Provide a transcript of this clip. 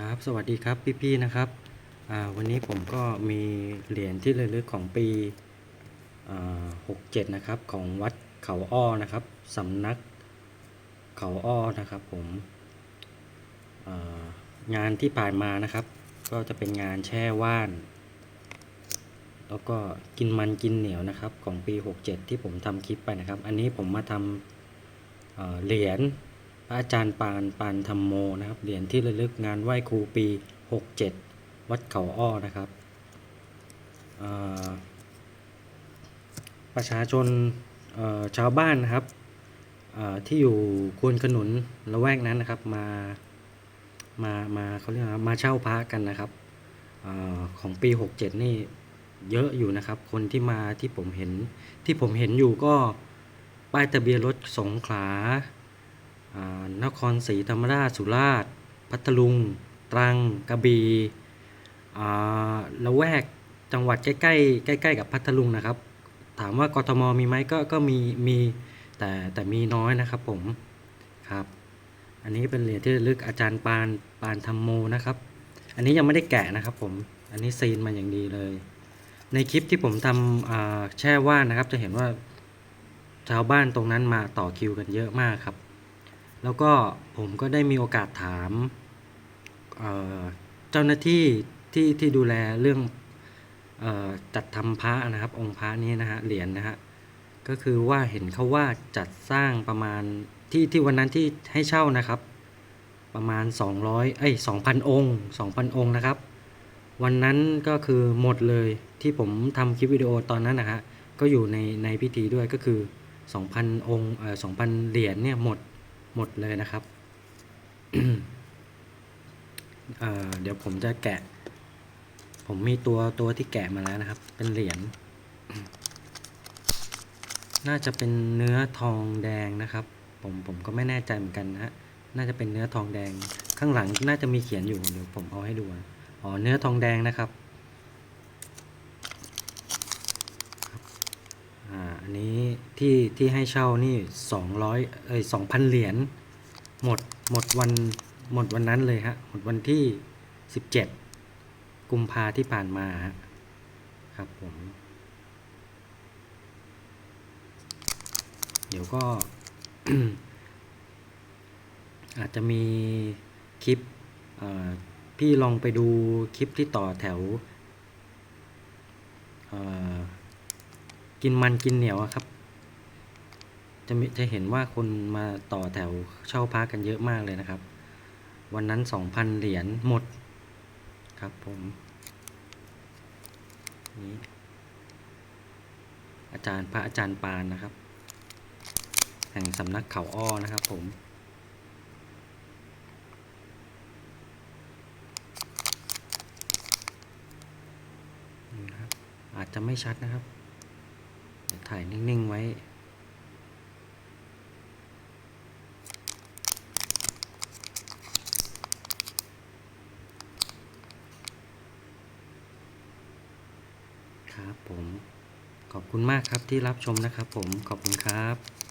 ครับสวัสดีครับพี่ๆนะครับวันนี้ผมก็มีเหรียญที่ระลึกของปีหกเจ็ดนะครับของวัดเขาอ้อนะครับสำนักเขาอ้อนะครับผมงานที่ผ่านมานะครับ ก็จะเป็นงานแช่ว่าน แล้วก็กินมันกินเหนียวนะครับของปี 67 ที่ผมทำคลิปไปนะครับ อันนี้ผมมาทำเหรียญ พระอาจารย์ปานปานธรรมโมนะครับ เหรียญที่ระลึกงานไหว้ครูปี 67 วัดเขาอ้อนะครับ ประชาชนชาวบ้านนะครับที่อยู่ควนขนุนละแวกนั้นนะครับมามามาเขาเรียกว่ามาเช่าพระกันนะครับอของปี 67 นี่เยอะอยู่นะครับ คนที่มาที่ผมเห็นที่ผมเห็นอยู่ก็ป้ายทะเบียนรถสงขลา นครศรีธรรมราชสุราษฎร์พัทลุง ตรังกระบี่ละแวกจังหวัดใกล้ๆใกล้ๆกับพัทลุงนะครับ ถามว่ากทมมีไหมก็ก็มีมีแต่แต่มีน้อยนะครับผมครับ อันนี้เป็นเหรียญที่ลึกอาจารย์ปานปานธรรมโมนะครับ อันนี้ยังไม่ได้แกะนะครับผมอันนี้ซีนมาอย่างดีเลย ในคลิปที่ผมทำแช่ว่านนะครับ จะเห็นว่าชาวบ้านตรงนั้นมาต่อคิวกันเยอะมากครับ แล้วก็ผมก็ได้มีโอกาสถามเเจ้าหน้าที่ที่ที่ดูแลเรื่องออจัดทำพระนะครับ องค์พระนี้นะฮะเหรียญนะฮะก็คือว่าเห็นเขาว่าจัดสร้างประมาณที่ที่วันนั้นที่ให้เช่านะครับ ประมาณ 200เอ้ย2,000 องค์ 2,000 องค์นะครับ วันนั้นก็คือหมดเลยที่ผมทำคลิปวิดีโอตอนนั้นนะฮะก็อยู่ในในพิธีด้วยก็คือ 2,000 องค์เอ่อ2,000 เหรียญเนี่ยหมด หมดเลยนะครับเเดี๋ยวผมจะแกะ ผมมีตัวตัวที่แกะมาแล้วนะครับ เป็นเหรียญ น่าจะเป็นเนื้อทองแดงนะครับ ผมผมก็ไม่แน่ใจเหมือนกันนะฮะน่าจะเป็นเนื้อทองแดง ข้างหลังน่าจะมีเขียนอยู่ เดี๋ยวผมเอาให้ดู อ๋อ เนื้อทองแดงนะครับ อ่าอันนี้ที่ที่ให้เช่านี่สองร้อยเอ้ยสองพันเหรียญหมดหมดวันหมดวันนั้นเลยฮะหมดวันที่สิบเจ็ดกุมภาที่ผ่านมาครับผม เดี๋ยวก็ อาจจะมีคลิปพี่ลองไปดูคลิปที่ต่อแถวเอ่อ กินมันกินเหนียวครับ จะมีจะเห็นว่าคนมาต่อแถวเช่าพักกันเยอะมากเลยนะครับ วันนั้นสองพันเหรียญหมดครับผมนี่อาจารย์พระอาจารย์ปานนะครับ แห่งสำนักเขาอ้อนะครับผมอาจจะไม่ชัดนะครับ จะถ่ายนิ่ง ๆ ไว้ ครับผม ขอบคุณมากครับที่รับชมนะครับผม ขอบคุณครับ